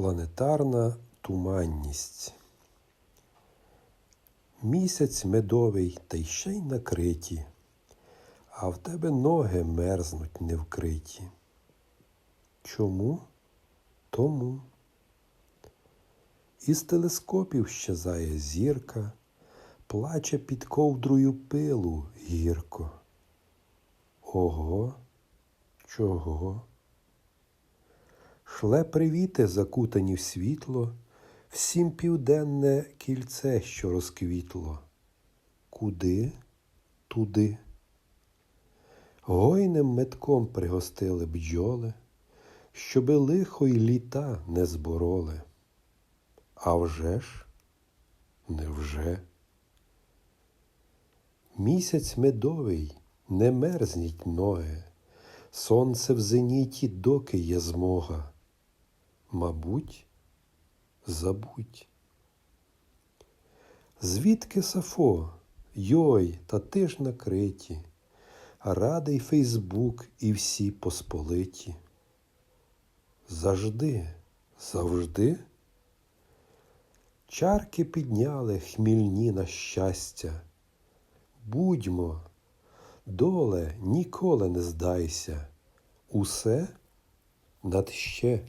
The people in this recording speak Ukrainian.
Планетарна туманність. Місяць медовий та й ще й накриті, а в тебе ноги мерзнуть невкриті. Чому? Тому. Із телескопів щезає зірка, плаче під ковдрою пилу гірко. Ого, чого? Шле привіти, закутані в світло, всім південне кільце, що розквітло. Куди? Туди. Гойним метком пригостили бджоли, щоби лихо й літа не збороли. А вже ж, невже? Місяць медовий, не мерзніть ноги, сонце в зеніті, доки є змога. Мабуть, забудь. Звідки Сафо? Йой, та ти ж накриті, а радий Фейсбук і всі посполиті. Завжди, завжди. Чарки підняли хмільні на щастя. Будьмо, доле, ніколи не здайся, усе над ще.